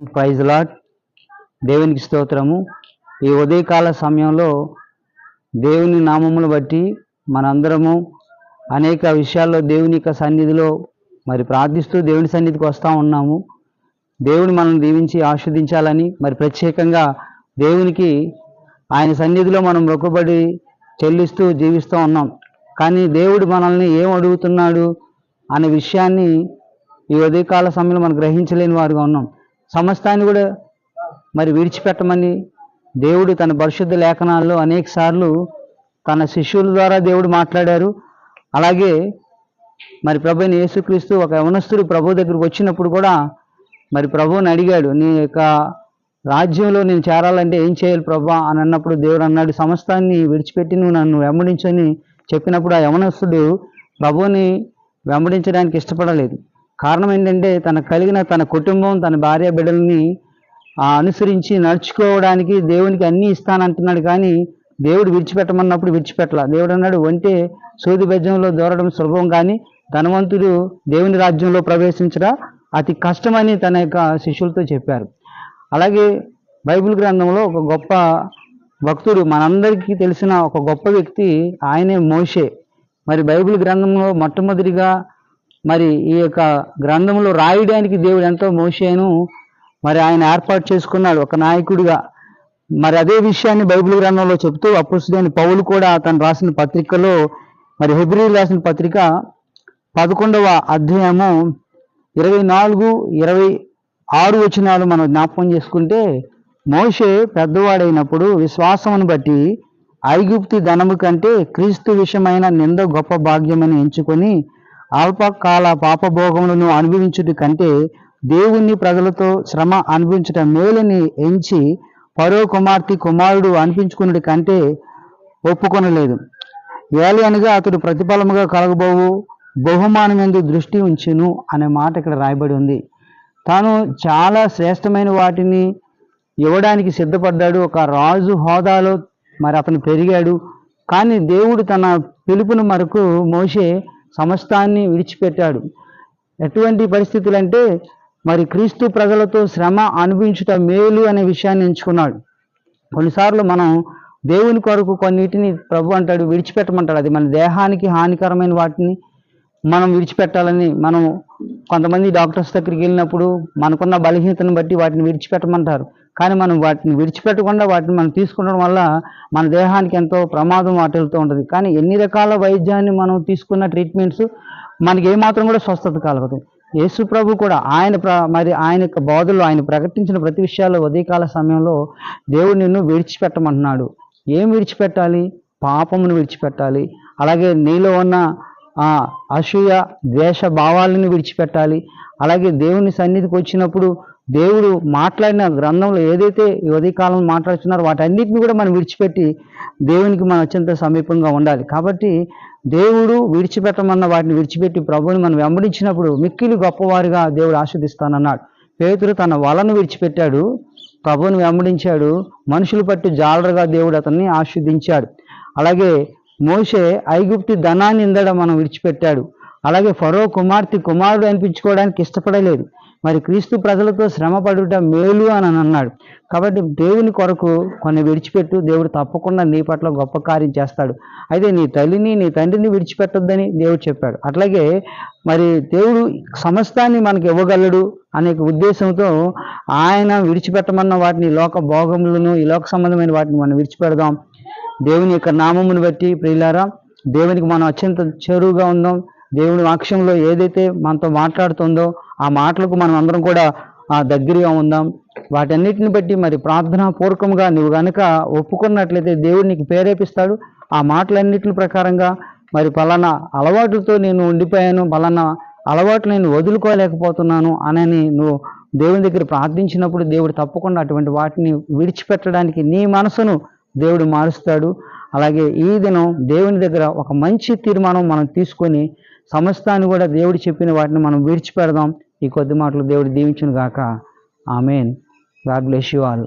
Praise lot దేవునికి స్తోత్రము. ఈ ఉదయకాల సమయంలో దేవుని నామములు బట్టి మనందరము అనేక విషయాల్లో దేవుని యొక్క సన్నిధిలో మరి ప్రార్థిస్తూ దేవుని సన్నిధికి వస్తూ ఉన్నాము. దేవుడు మనం దీవించి ఆస్వాదించాలని మరి ప్రత్యేకంగా దేవునికి ఆయన సన్నిధిలో మనం మొక్కుబడి చెల్లిస్తూ జీవిస్తూ ఉన్నాం. కానీ దేవుడు మనల్ని ఏం అడుగుతున్నాడు అనే విషయాన్ని ఈ ఉదయకాల సమయంలో మనం గ్రహించలేని వారుగా ఉన్నాం. సమస్తాన్ని కూడా మరి విడిచిపెట్టమని దేవుడు తన పరిశుద్ధ లేఖనాల్లో అనేక సార్లు తన శిష్యుల ద్వారా దేవుడు మాట్లాడారు. అలాగే మరి ప్రభుని యేసుక్రీస్తు ఒక యవనస్తుడు ప్రభు దగ్గరికి వచ్చినప్పుడు కూడా మరి ప్రభువుని అడిగాడు నీ యొక్క రాజ్యంలో నేను చేరాలంటే ఏం చేయాలి ప్రభా? అని అన్నప్పుడు దేవుడు అన్నాడు సమస్తాన్ని విడిచిపెట్టి నువ్వు నన్ను వెంబడించని చెప్పినప్పుడు ఆ యవనస్తుడు ప్రభువుని వెంబడించడానికి ఇష్టపడలేదు. కారణం ఏంటంటే తనకు కలిగిన తన కుటుంబం తన భార్య బిడ్డల్ని అనుసరించి నడుచుకోవడానికి దేవునికి అన్నీ ఇస్తానంటున్నాడు కానీ దేవుడు విడిచిపెట్టమన్నప్పుడు విడిచిపెట్టల. దేవుడు అన్నాడు వంటే సూది బెజ్జంలో దూరడం సులభం కానీ ధనవంతుడు దేవుని రాజ్యంలో ప్రవేశించడం? అతి కష్టమని తన యొక్క శిష్యులతో చెప్పారు. అలాగే బైబిల్ గ్రంథంలో ఒక గొప్ప భక్తుడు మనందరికీ తెలిసిన ఒక గొప్ప వ్యక్తి ఆయనే మోషే. మరి బైబిల్ గ్రంథంలో మొట్టమొదటిగా మరి ఈ యొక్క గ్రంథంలో రాయడానికి దేవుడు ఎంతో మోషేను మరి ఆయన ఏర్పాటు చేసుకున్నాడు ఒక నాయకుడిగా. మరి అదే విషయాన్ని బైబిల్ గ్రంథంలో చెప్తూ అప్పుసుడైన పౌలు కూడా తను రాసిన పత్రికలో మరి హెబ్రి రాసిన పత్రిక పదకొండవ అధ్యాయము ఇరవై నాలుగు ఇరవై ఆరు వచనాలు మనం జ్ఞాపకం చేసుకుంటే మోషే పెద్దవాడైనప్పుడు విశ్వాసమును బట్టి ఐగుప్తి ధనము కంటే క్రీస్తు విషయమైన నింద గొప్ప భాగ్యమని ఎంచుకొని అల్పకాల పాపభోగములను అనుభవించుట కంటే దేవుని ప్రజలతో శ్రమ అనుభవించుట మేలని ఎంచి పరో కుమార్తె కుమారుడు అనిపించుకున్నటి కంటే ఒప్పుకొనలేదు. ఏలి అనగా అతడు ప్రతిఫలముగా కలగబోవు బహుమానం ఎందు దృష్టి ఉంచును అనే మాట ఇక్కడ రాయబడి ఉంది. తాను చాలా శ్రేష్టమైన వాటిని ఇవ్వడానికి సిద్ధపడ్డాడు. ఒక రాజు హోదాలో మరి అతను పెరిగాడు. కానీ దేవుడు తన పిలుపును మరకు మోసే సమస్తాన్ని విడిచిపెట్టాడు. ఎటువంటి పరిస్థితులు అంటే మరి క్రీస్తు ప్రజలతో శ్రమ అనుభవించుట మేలు అనే విషయాన్ని ఎంచుకున్నాడు. కొన్నిసార్లు మనం దేవుని కొరకు కొన్నిటిని ప్రభు అంటాడు విడిచిపెట్టమంటాడు. అది మన దేహానికి హానికరమైన వాటిని మనం విడిచిపెట్టాలని మనం కొంతమంది డాక్టర్స్ దగ్గరికి వెళ్ళినప్పుడు మనకున్న బలహీనతను బట్టి వాటిని విడిచిపెట్టమంటారు. కానీ మనం వాటిని విడిచిపెట్టకుండా వాటిని మనం తీసుకోవడం వల్ల మన దేహానికి ఎంతో ప్రమాదం వాటిల్తూ ఉంటుంది. కానీ ఎన్ని రకాల వైద్యాన్ని మనం తీసుకున్న ట్రీట్మెంట్స్ మనకి ఏమాత్రం కూడా స్వస్థత కలగదు. యేసు ప్రభు కూడా ఆయన ప్ర మరి ఆయన యొక్క బోధలు ఆయన ప్రకటించిన ప్రతి విషయాల్లో ఉదయకాల సమయంలో దేవుడు నిన్ను విడిచిపెట్టమంటున్నాడు. ఏం విడిచిపెట్టాలి? పాపమును విడిచిపెట్టాలి. అలాగే నీలో ఉన్న అసూయ ద్వేష భావాలను విడిచిపెట్టాలి. అలాగే దేవుని సన్నిధికి వచ్చినప్పుడు దేవుడు మాట్లాడిన గ్రంథంలో ఏదైతే ఈ ఉదయకాలం మాట్లాడుతున్నారో వాటన్నిటిని కూడా మనం విడిచిపెట్టి దేవునికి మనం అత్యంత సమీపంగా ఉండాలి. కాబట్టి దేవుడు విడిచిపెట్టమన్న వాటిని విడిచిపెట్టి ప్రభుని మనం వెంబడించినప్పుడు మిక్కిలి గొప్పవారిగా దేవుడు ఆస్వాదిస్తానన్నాడు పేతురు తన వలను విడిచిపెట్టాడు ప్రభుని వెంబడించాడు మనుషులు పట్టి జాలరుగా దేవుడు అతన్ని ఆస్వాదించాడు అలాగే మోషే ఐగుప్తి ధనాన్ని ఇందడం మనం విడిచిపెట్టాడు. అలాగే ఫరో కుమార్తె కుమారుడు అనిపించుకోవడానికి ఇష్టపడలేదు. మరి క్రీస్తు ప్రజలతో శ్రమ పడుట మేలు అని అని అన్నాడు. కాబట్టి దేవుని కొరకు కొన్ని విడిచిపెట్టు దేవుడు తప్పకుండా నీ పట్ల గొప్ప కార్యం చేస్తాడు. అయితే నీ తల్లిని నీ తండ్రిని విడిచిపెట్టొద్దని దేవుడు చెప్పాడు. అట్లాగే మరి దేవుడు సమస్తాన్ని మనకి ఇవ్వగలడు అనే ఉద్దేశంతో ఆయన విడిచిపెట్టమన్న వాటిని లోక భోగములను ఈ లోక సంబంధమైన వాటిని మనం విడిచిపెడదాం. దేవుని యొక్క నామమును బట్టి ప్రియులారా దేవునికి మనం అత్యంత చేరువుగా ఉందాం. దేవుని వాక్యంలో ఏదైతే మనతో మాట్లాడుతుందో ఆ మాటలకు మనం అందరం కూడా ఆ దగ్గరగా ఉందాం. వాటన్నిటిని బట్టి మరి ప్రార్థనా పూర్వకంగా నువ్వు కనుక ఒప్పుకున్నట్లయితే దేవుడు నీకు ప్రేరేపిస్తాడు. ఆ మాటలన్నిటి ప్రకారంగా మరి పలానా అలవాటుతో నేను ఉండిపోయాను పలానా అలవాటు నేను వదులుకోలేకపోతున్నాను అనని నువ్వు దేవుని దగ్గర ప్రార్థించినప్పుడు దేవుడు తప్పకుండా అటువంటి వాటిని విడిచిపెట్టడానికి నీ మనసును దేవుడు మారుస్తాడు. అలాగే ఈ దినం దేవుని దగ్గర ఒక మంచి తీర్మానం మనం తీసుకొని సమస్తాన్ని కూడా దేవుడు చెప్పిన వాటిని మనం విడిచిపెడదాం. ఈ కొద్ది మాటలు దేవుడు దీవించును గాక amen. God bless you all.